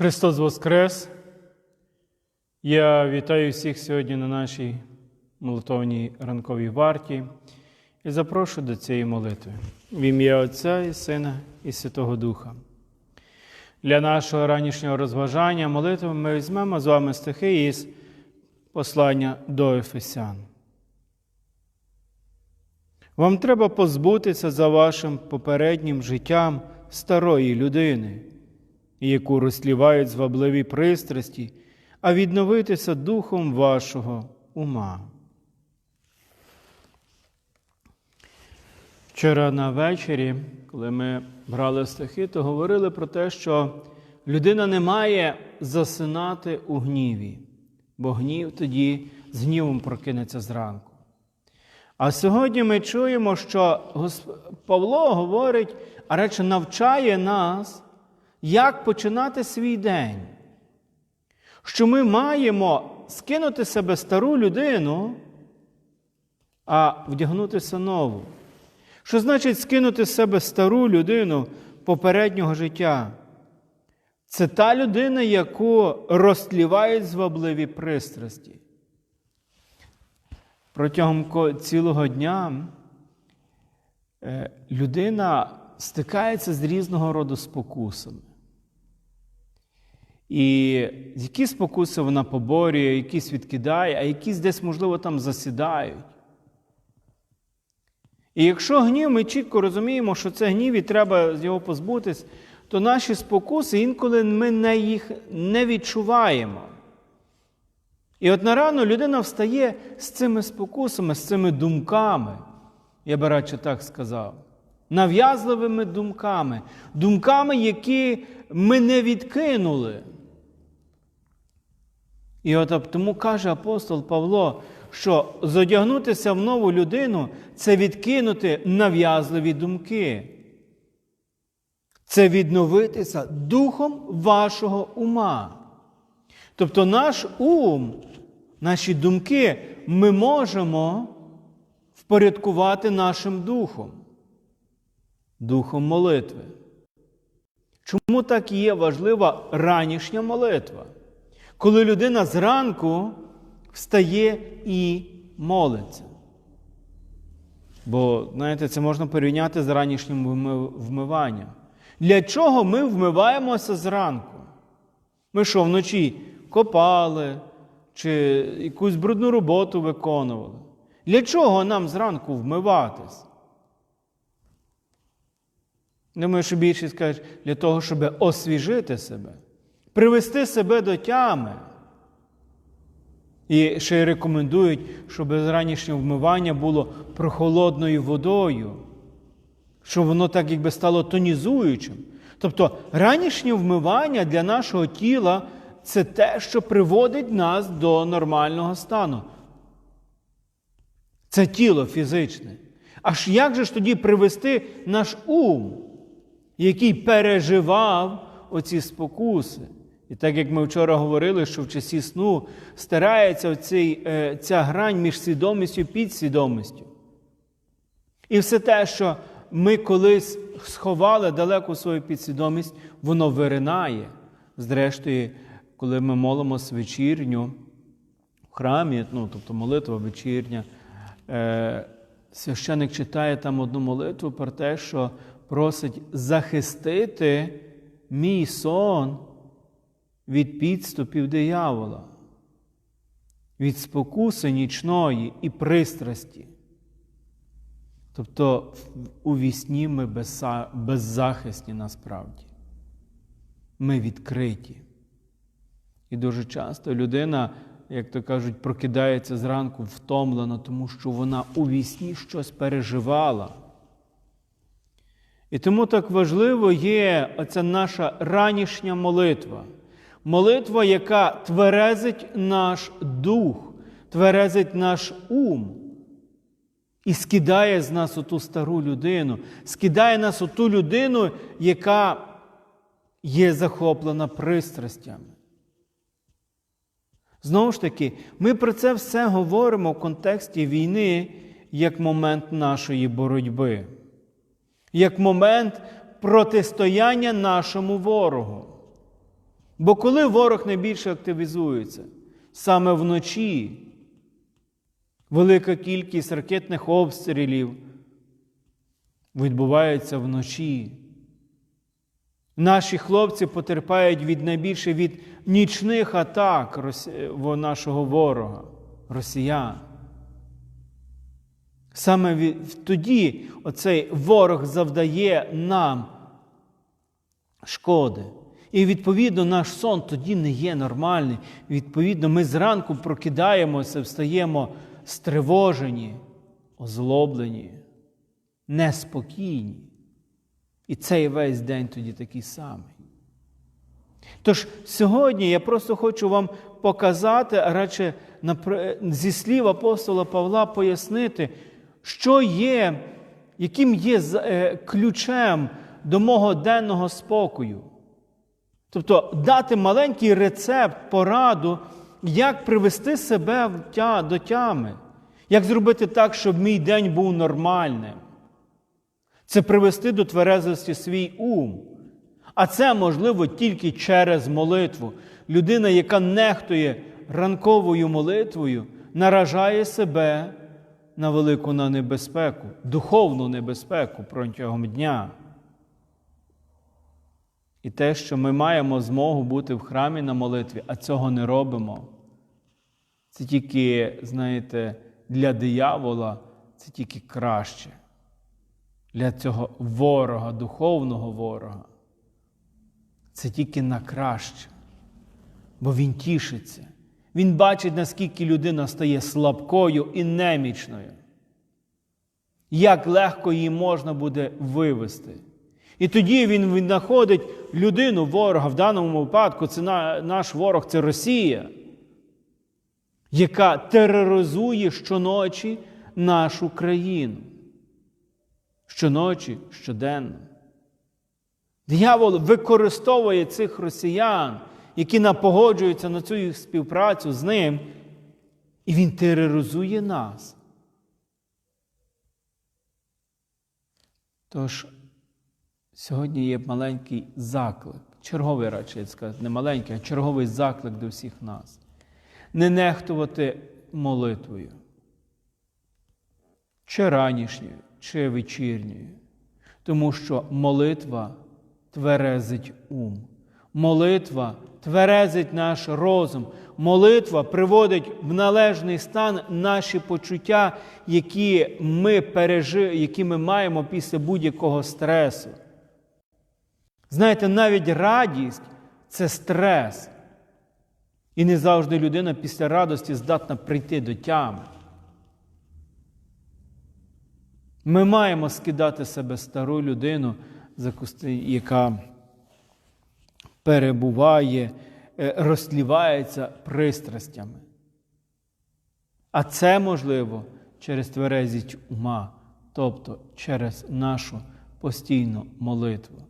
Христос Воскрес! Я вітаю всіх сьогодні на нашій молитовній ранковій варті і запрошую до цієї молитви в ім'я Отця і Сина і Святого Духа. Для нашого ранішнього розважання молитви ми візьмемо з вами стихи із послання до Ефесян. Вам треба позбутися за вашим попереднім життям старої людини, яку розслівають звабливі пристрасті, а відновитися духом вашого ума. Вчора на вечері, коли ми брали стихи, то говорили про те, що людина не має засинати у гніві, бо гнів тоді з гнівом прокинеться зранку. А сьогодні ми чуємо, що Павло говорить, а рече, навчає нас, як починати свій день. Що ми маємо скинути себе стару людину, а вдягнутися нову. Що значить скинути себе стару людину попереднього життя? Це та людина, яку розтлівають звабливі пристрасті. Протягом цілого дня е, людина стикається з різного роду спокусами. І які спокуси вона поборює, якісь відкидає, а якісь десь, можливо, там засідають. І якщо гнів, ми чітко розуміємо, що це гнів і треба з його позбутись, то наші спокуси інколи ми не їх не відчуваємо. І от на рано людина встає з цими спокусами, з цими думками, я би радше так сказав, нав'язливими думками, думками, які ми не відкинули. І от тому каже апостол Павло, що зодягнутися в нову людину це відкинути нав'язливі думки. Це відновитися духом вашого ума. Тобто наш ум, наші думки ми можемо впорядкувати нашим духом, духом молитви. Чому так є важлива ранішня молитва? Коли людина зранку встає і молиться. Бо, знаєте, це можна порівняти з ранішнім вмиванням. Для чого ми вмиваємося зранку? Ми що, вночі копали чи якусь брудну роботу виконували? Для чого нам зранку вмиватись? Думаю, що більшість скажуть, для того, щоб освіжити себе, привести себе до тями. І ще й рекомендують, щоб ранішнє вмивання було прохолодною водою, щоб воно так якби стало тонізуючим. Тобто ранішнє вмивання для нашого тіла це те, що приводить нас до нормального стану. Це тіло фізичне. Аж як же ж тоді привести наш ум, який переживав оці спокуси? І так як ми вчора говорили, що в часі сну старається оцей, е, ця грань між свідомістю і підсвідомістю. І все те, що ми колись сховали далеко свою підсвідомість, воно виринає. Зрештою, коли ми молимося вечірню в храмі, ну, тобто молитва вечірня, е, священик читає там одну молитву про те, що просить захистити мій сон від підступів диявола, від спокуси нічної і пристрасті. Тобто у вісні ми беззахисні насправді. Ми відкриті. І дуже часто людина, як то кажуть, прокидається зранку втомлена, тому що вона у вісні щось переживала. І тому так важливо є оця наша ранішня молитва. Молитва, яка тверезить наш дух, тверезить наш ум і скидає з нас оту стару людину, скидає нас оту людину, яка є захоплена пристрастями. Знову ж таки, ми про це все говоримо в контексті війни як момент нашої боротьби, як момент протистояння нашому ворогу. Бо коли ворог найбільше активізується, саме вночі велика кількість ракетних обстрілів відбувається вночі. Наші хлопці потерпають від найбільше від нічних атак нашого ворога, росіян. Саме тоді оцей ворог завдає нам шкоди. І відповідно наш сон тоді не є нормальний. Відповідно, ми зранку прокидаємося, встаємо стривожені, озлоблені, неспокійні. І цей весь день тоді такий самий. Тож сьогодні я просто хочу вам показати, а радше зі слів апостола Павла пояснити, що є, яким є е, ключем до мого денного спокою. Тобто дати маленький рецепт, пораду, як привести себе до тями, як зробити так, щоб мій день був нормальним. Це привести до тверезості свій ум. А це можливо тільки через молитву. Людина, яка нехтує ранковою молитвою, наражає себе на велику на небезпеку, духовну небезпеку протягом дня. І те, що ми маємо змогу бути в храмі на молитві, а цього не робимо. Це тільки, знаєте, для диявола це тільки краще. Для цього ворога, духовного ворога. Це тільки на краще. Бо він тішиться. Він бачить, наскільки людина стає слабкою і немічною. Як легко її можна буде вивести. І тоді він знаходить людину, ворога, в даному випадку це наш ворог, це Росія, яка тероризує щоночі нашу країну. Щоночі, щоденно. Диявол використовує цих росіян, які напогоджуються на цю їх співпрацю з ним, і він тероризує нас. Тож, сьогодні є маленький заклик, черговий радше сказати, не маленький, а черговий заклик до всіх нас. Не нехтувати молитвою. Чи ранішньою, чи вечірньою. Тому що молитва тверезить ум. Молитва тверезить наш розум. Молитва приводить в належний стан наші почуття, які ми, пережи, які ми маємо після будь-якого стресу. Знаєте, навіть радість це стрес. І не завжди людина після радості здатна прийти до тями. Ми маємо скидати себе стару людину, яка перебуває, е, розслівається пристрастями. А це можливо через тверезість ума, тобто через нашу постійну молитву.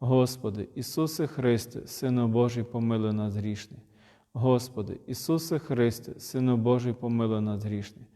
Господи, Ісусе Христе, Сину Божий, помилуй нас грішний. Господи, Ісусе Христе, Сину Божий, помилуй нас грішний.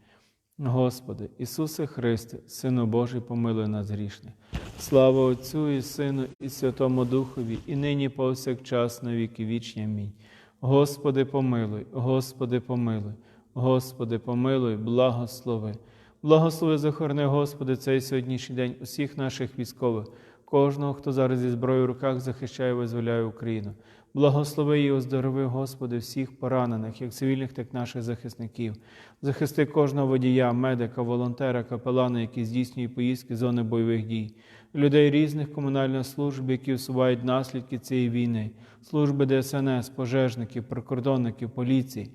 Господи, Ісусе Христе, Сину Божий, помилуй нас грішний. Слава Отцю і Сину, і Святому Духові, і нині повсякчас на віки вічні. Амінь. Господи, помилуй, Господи, помилуй, Господи, помилуй, благослови. Благослови, захорони, Господи, цей сьогоднішній день усіх наших військових, кожного, хто зараз зі зброєю в руках захищає і визволяє Україну. Благослови і оздорови, Господи, всіх поранених, як цивільних, так і наших захисників. Захисти кожного водія, медика, волонтера, капелана, які здійснюють поїздки зони бойових дій, людей різних комунальних служб, які усувають наслідки цієї війни, служби ДСНС, пожежників, прикордонників, поліції,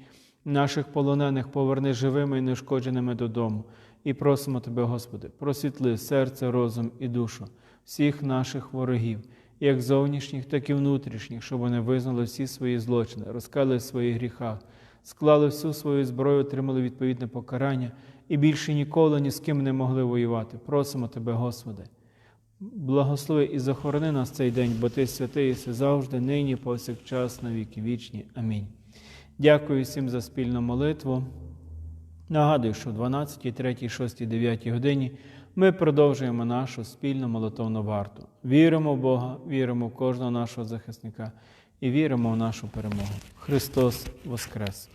наших полонених поверни живими і неушкодженими додому. І просимо Тебе, Господи, просвітли серце, розум і душу всіх наших ворогів, як зовнішніх, так і внутрішніх, щоб вони визнали всі свої злочини, розкали в своїх гріхах, склали всю свою зброю, отримали відповідне покарання і більше ніколи ні з ким не могли воювати. Просимо Тебе, Господи. Благослови і захорони нас цей день, бо Ти святий єси завжди, нині, повсякчас, на віки вічні. Амінь. Дякую всім за спільну молитву. Нагадую, що в 12, 3, 6, 9 годині ми продовжуємо нашу спільну молитовну варту. Віримо в Бога, віримо в кожного нашого захисника і віримо в нашу перемогу. Христос Воскрес!